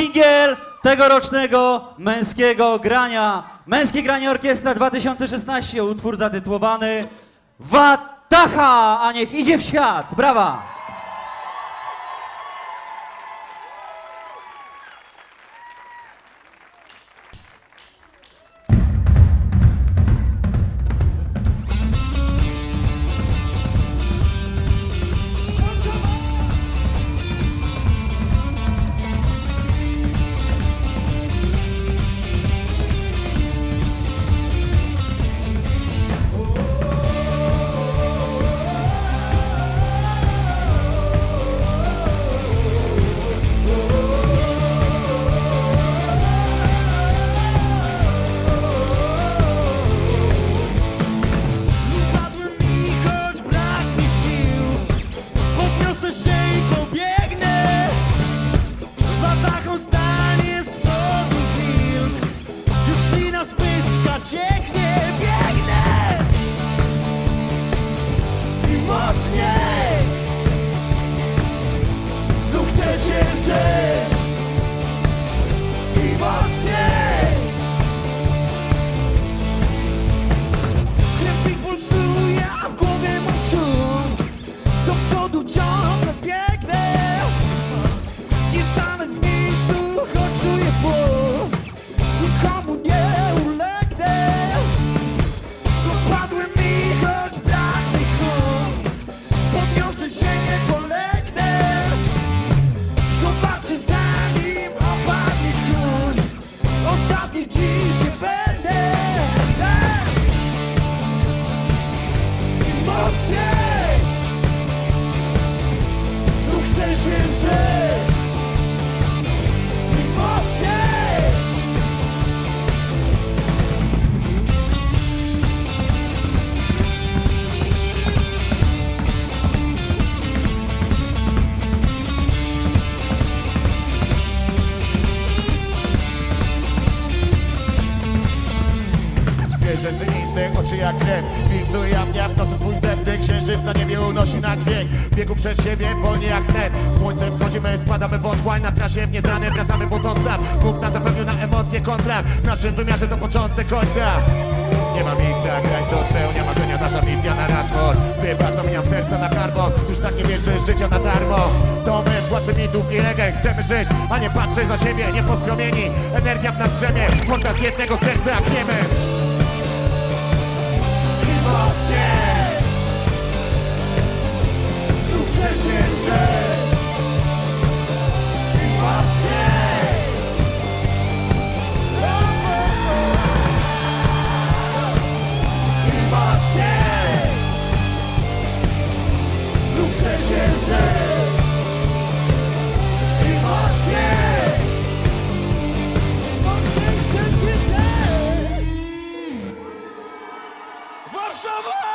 singiel tegorocznego męskiego grania. Męskie granie orkiestra 2016, utwór zatytułowany Watacha, a niech idzie w świat. Brawa! Stanie z przodu wilk. Już lina spyska cieknie Biegnę. I mocniej. Znów chcę się rzeć Zwierzęcy instynkt, oczy jak krew. Wilk ujawnia w nocy swój zewny Księżyc na niebie unosi nasz wiek. W biegu przed siebie, wolnie jak wnet. Słońce wschodzimy, spadamy w otchłań Na trasie w nieznane, wracamy po dostaw Bóg nas emocje kontra. W naszym wymiarze to początek końca. Nie ma miejsca, graj co spełnia marzenia. Nasza misja na Rushmore Wybacam, miam serca na karbon Już tak nie wierzę życia na darmo. To my, władcy mitów i legend. Chcemy żyć, a nie patrzeć za siebie Nie poskromieni, energia w nas drzemie. Honda z jednego serca jak emocje Tu chcę się rzec I patrzę I patrzę সবাই